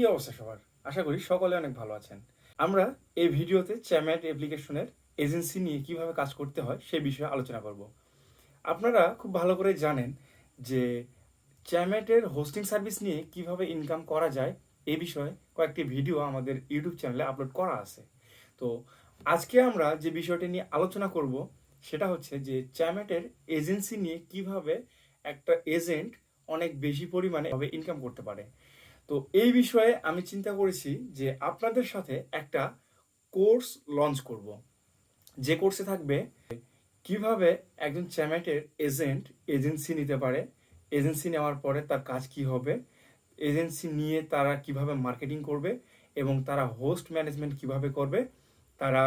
কি অবস্থা সবার? আশা করি সকলে অনেক ভালো আছেন। আমরা এই ভিডিওতে চ্যামেট অ্যাপ্লিকেশনের এজেন্সি নিয়ে কীভাবে কাজ করতে হয় সে বিষয়ে আলোচনা করব। আপনারা খুব ভালো করে জানেন যে চ্যামেটের হোস্টিং সার্ভিস নিয়ে কীভাবে ইনকাম করা যায় এই বিষয়ে কয়েকটি ভিডিও আমাদের ইউটিউব চ্যানেলে আপলোড করা আছে। তো আজকে আমরা যে বিষয়টি নিয়ে আলোচনা করব, সেটা হচ্ছে যে চ্যামেটের এজেন্সি নিয়ে কীভাবে একটা এজেন্ট অনেক বেশি পরিমাণে ইনকাম করতে পারে। তো এই বিষয়ে আমি চিন্তা করেছি যে আপনাদের সাথে একটা কোর্স লঞ্চ করব। যে কোর্সে থাকবে কীভাবে একজন চ্যামেটের এজেন্ট এজেন্সি নিতে পারে, এজেন্সি নেওয়ার পরে তার কাজ কি হবে, এজেন্সি নিয়ে তারা কীভাবে মার্কেটিং করবে এবং তারা হোস্ট ম্যানেজমেন্ট কীভাবে করবে, তারা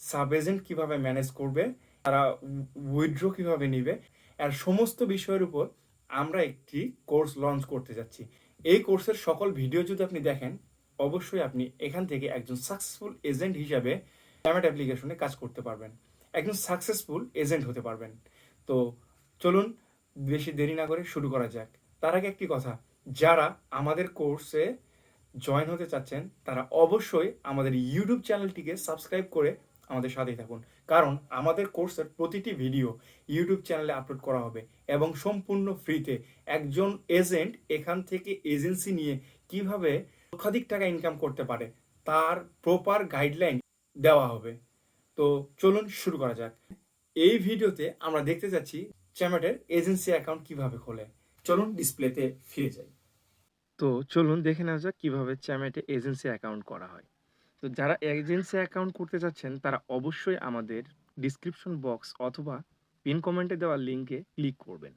সাব এজেন্ট কীভাবে ম্যানেজ করবে, তারা উইথড্র কীভাবে নিবে আর সমস্ত বিষয়ের উপর আমরা একটি কোর্স লঞ্চ করতে যাচ্ছি। এই কোর্সের সকল ভিডিও যদি আপনি দেখেন, অবশ্যই আপনি এখান থেকে একজন সাকসেসফুল এজেন্ট হিসাবে প্যামেন্ট অ্যাপ্লিকেশনে কাজ করতে পারবেন। একজন সাকসেসফুল এজেন্ট হতে পারবেন। তো চলুন বেশি দেরি না করে শুরু করা যাক। তার আগে একটি কথা, যারা আমাদের কোর্সে জয়েন হতে চাচ্ছেন, তারা অবশ্যই আমাদের ইউটিউব চ্যানেলটিকে সাবস্ক্রাইব করে আমাদের সাথেই থাকুন। কারণ আমাদের কোর্সের প্রতিটি ভিডিও ইউটিউব চ্যানেলে আপলোড করা হবে এবং সম্পূর্ণ ফ্রিতে একজন এজেন্ট এখান থেকে এজেন্সি নিয়ে কীভাবে লক্ষাধিক টাকা ইনকাম করতে পারে তার প্রপার গাইডলাইন দেওয়া হবে। তো চলুন শুরু করা যাক। এই ভিডিওতে আমরা দেখতে যাচ্ছি চ্যামেটের এজেন্সি অ্যাকাউন্ট কীভাবে খোলে। চলুন ডিসপ্লেতে ফিরে যাই। তো চলুন দেখে নেওয়া যাক কীভাবে চ্যামেটে এজেন্সি অ্যাকাউন্ট করা হয়। তো যারা এজেন্সি অ্যাকাউন্ট করতে চাচ্ছেন, তারা অবশ্যই আমাদের ডিসক্রিপশন বক্স অথবা পিন কমেন্টে দেওয়া লিঙ্কে ক্লিক করবেন।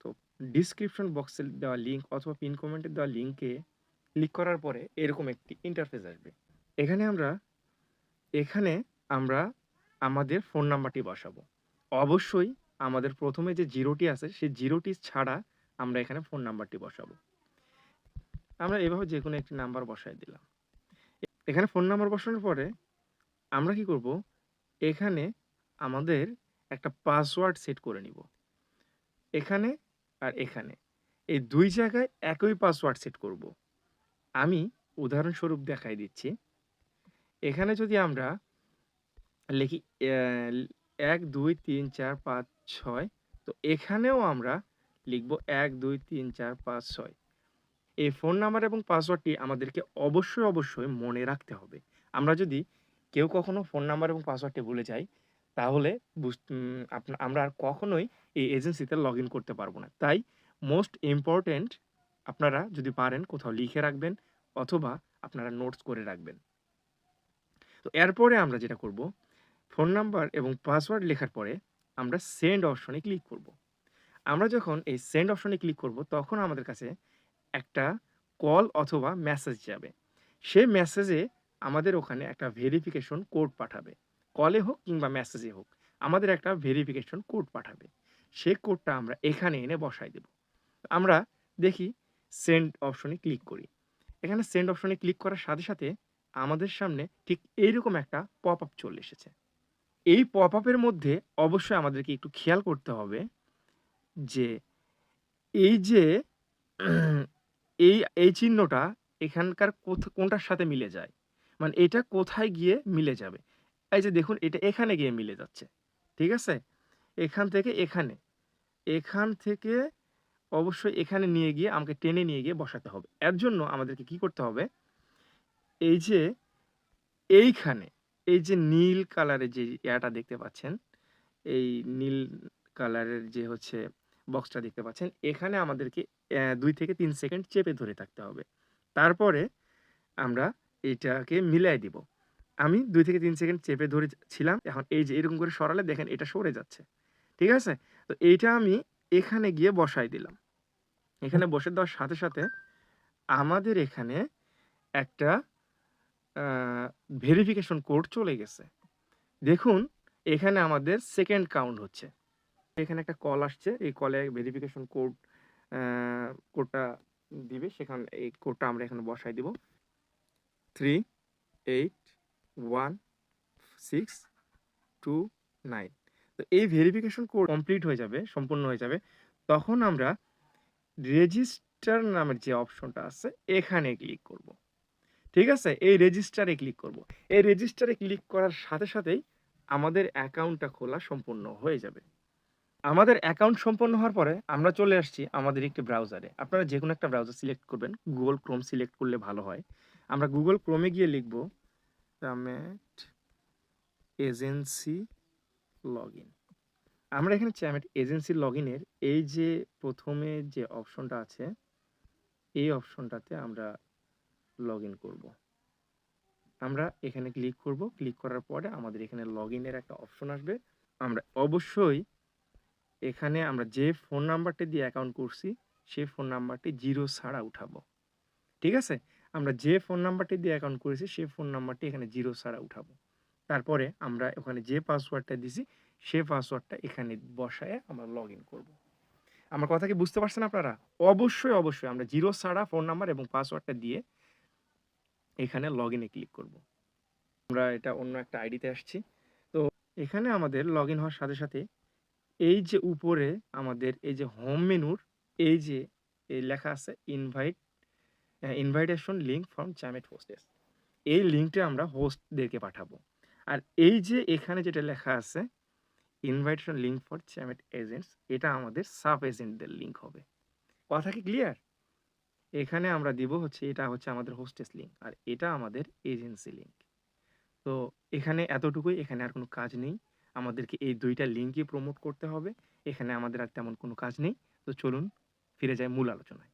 তো ডিসক্রিপশন বক্সে দেওয়া লিঙ্ক অথবা পিন কমেন্টে দেওয়া লিঙ্কে ক্লিক করার পরে এরকম একটি ইন্টারফেস আসবে। এখানে আমরা এখানে আমরা আমাদের ফোন নাম্বারটি বসাবো। অবশ্যই আমাদের প্রথমে যে জিরোটি আছে, সেই জিরোটি ছাড়া আমরা এখানে ফোন নাম্বারটি বসাবো। আমরা এভাবে যে কোনো একটি নাম্বার বসাই দিলাম। এখানে ফোন নাম্বার বসানোর পরে আমরা কি করব? এখানে আমাদের একটা পাসওয়ার্ড সেট করে নিব। এখানে আর এখানে। এই দুই জায়গায় একই পাসওয়ার্ড সেট করব। আমি উদাহরণস্বরূপ দেখাই দিচ্ছি। এখানে যদি আমরা লিখি এক, দুই, তিন, চার, পাঁচ, ছয়, তো এখানেও আমরা লিখব এক, দুই, তিন, চার, পাঁচ, ছয়। এই ফোন নাম্বার এবং পাসওয়ার্ডটি আমাদেরকে অবশ্যই অবশ্যই মনে রাখতে হবে। আমরা যদি কেউ কখনো ফোন নাম্বার এবং পাসওয়ার্ডটি ভুলে যাই, তাহলে আমরা আর কখনোই এই এজেন্সিতে লগ ইন করতে পারব না। তাই মোস্ট ইম্পর্ট্যান্ট আপনারা যদি পারেন কোথাও লিখে রাখবেন অথবা আপনারা নোটস করে রাখবেন। তো এরপরে আমরা যেটা করব ফোন নাম্বার এবং পাসওয়ার্ড লেখার পরে আমরা সেন্ড অপশনে ক্লিক করব। আমরা যখন এই সেন্ড অপশনে ক্লিক করব, তখন আমাদের কাছে একটা কল অথবা মেসেজ যাবে। সে মেসেজে আমাদের ওখানে একটা ভেরিফিকেশন কোড পাঠাবে। কলে হোক কিংবা মেসেজে হোক, আমাদের একটা ভেরিফিকেশন কোড পাঠাবে। সেই কোডটা আমরা এখানে এনে বসাই দেব। আমরা দেখি সেন্ড অপশনে ক্লিক করি। এখানে সেন্ড অপশনে ক্লিক করার সাথে সাথে আমাদের সামনে ঠিক এইরকম একটা পপ আপ চলে এসেছে। এই পপ আপের মধ্যে অবশ্যই আমাদেরকে একটু খেয়াল করতে হবে যে এই যে এই এই চিহ্নটা এখানকার কোনটার সাথে মিলে যায়? মানে এটা কোথায় গিয়ে মিলে যাবে? এই যে দেখুন, এটা এখানে গিয়ে মিলে যাচ্ছে। ঠিক আছে? এখান থেকে এখানে। এখান থেকে অবশ্যই এখানে নিয়ে গিয়ে, আমাকে টেনে নিয়ে গিয়ে বসাতে হবে। এর জন্য আমাদেরকে কি করতে হবে? এই যে এইখানে, এই যে নীল কালারের যে ইয়াটা দেখতে পাচ্ছেন, এই নীল কালারের যে হচ্ছে বক্সটা দেখতে পাচ্ছেন, এখানে আমাদেরকে দুই থেকে তিন সেকেন্ড চেপে ধরে থাকতে হবে। তারপরে আমরা এটাকে মিলাই দিব। আমি দুই থেকে তিন সেকেন্ড চেপে ধরে ছিলাম। এখন এই যে এরকম করে সরালে দেখেন এটা সরে যাচ্ছে। ঠিক আছে? তো এইটা আমি এখানে গিয়ে বসাই দিলাম। এখানে বসে দেওয়ার সাথে সাথে আমাদের এখানে একটা ভেরিফিকেশন কোড চলে গেছে। দেখুন, এখানে আমাদের সেকেন্ড কাউন্ট হচ্ছে। এখানে একটা কল আসছে। এই কলে ভেরিফিকেশন কোড কোডটা দিবে, সেখানে, এই কোডটা আমরা এখানে বসাই দিব। Three eight one six two nine তো এই ভেরিফিকেশন কোড কমপ্লিট হয়ে যাবে, সম্পূর্ণ হয়ে যাবে। তখন আমরা রেজিস্টার নামের যে অপশনটা আছে, এখানে ক্লিক করব। ঠিক আছে? এই রেজিস্টারে ক্লিক করব। এই রেজিস্টারে ক্লিক করার সাথে সাথেই আমাদের অ্যাকাউন্টটা খোলা সম্পূর্ণ হয়ে যাবে। আমাদের অ্যাকাউন্ট সম্পন্ন হওয়ার পরে আমরা চলে আসছি আমাদের একটি ব্রাউজারে আপনারা যে কোনো একটা ব্রাউজার সিলেক্ট করবেন। গুগল ক্রোম সিলেক্ট করলে ভালো হয়। আমরা গুগল ক্রোমে গিয়ে লিখব চ্যামেট এজেন্সি লগ ইন আমরা এখানে চ্যামেট এজেন্সি লগ এই যে প্রথমে যে অপশনটা আছে, এই অপশনটাতে আমরা লগ ইন করব। আমরা এখানে ক্লিক করব। ক্লিক করার পরে আমাদের এখানে লগ ইনের একটা অপশন আসবে। আমরা অবশ্যই এখানে আমরা যে ফোন নাম্বারটি দিয়ে অ্যাকাউন্ট করছি, সেই ফোন নাম্বারটি জিরো ছাড়া উঠাবো। ঠিক আছে? আমরা যে ফোন নাম্বারটি দিয়ে অ্যাকাউন্ট করেছি, সেই ফোন নাম্বারটি এখানে জিরো ছাড়া উঠাবো। তারপরে আমরা ওখানে যে পাসওয়ার্ডটা দিছি, সেই পাসওয়ার্ডটা এখানে বসায় আমরা লগ ইন করব। আমার কথা কি বুঝতে পারছেন আপনারা? অবশ্যই অবশ্যই আমরা জিরো ছাড়া ফোন নাম্বার এবং পাসওয়ার্ডটা দিয়ে এখানে লগ ইনে ক্লিক করব। আমরা এটা অন্য একটা আইডিতে আসছি। তো এখানে আমাদের লগ ইন হওয়ার সাথে সাথে এই যে উপরে আমাদের এই যে হোম মেনুর এই যে এই লেখা আছে invite invitation link from Chamet hostess এই লিঙ্কটা আমরা হোস্টদেরকে পাঠাবো। আর এই যে এখানে যেটা লেখা আছে invitation link for Chamet agents এটা আমাদের সাব এজেন্টদের লিঙ্ক হবে। কথা কি ক্লিয়ার এখানে আমরা দিব হচ্ছে, এটা হচ্ছে আমাদের হোস্টেস লিঙ্ক আর এটা আমাদের এজেন্সি লিঙ্ক তো এখানে এতটুকুই, এখানে আর কোনো কাজ নেই। আমাদেরকে এই দুইটা লিঙ্কই প্রমোট করতে হবে। এখানে আমাদের আর তেমন কোনো কাজ নেই। তো চলুন, ফিরে যাই মূল আলোচনায়।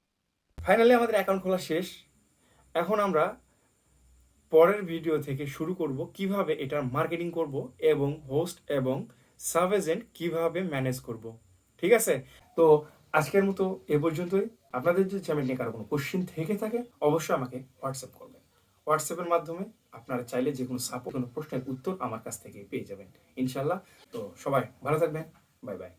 ফাইনালি আমাদের অ্যাকাউন্ট খোলা শেষ। এখন আমরা পরের ভিডিও থেকে শুরু করব, কীভাবে এটার মার্কেটিং করব এবং হোস্ট এবং সাব এজেন্ট কীভাবে ম্যানেজ করব। ঠিক আছে? তো আজকের মতো এ পর্যন্তই। আপনাদের যদি চ্যানেল নিয়ে কারও কোনো কোশ্চিন থেকে থাকে, অবশ্যই আমাকে হোয়াটসঅ্যাপ করবেন। হোয়াটসঅ্যাপের মাধ্যমে আপনারা চাইলে যে কোনো সাপোর্ট কোনো প্রশ্নের উত্তর আমার কাছ থেকে পেয়ে যাবেন। ইনশাল্লাহ তো সবাই ভালো থাকবেন। Bye bye.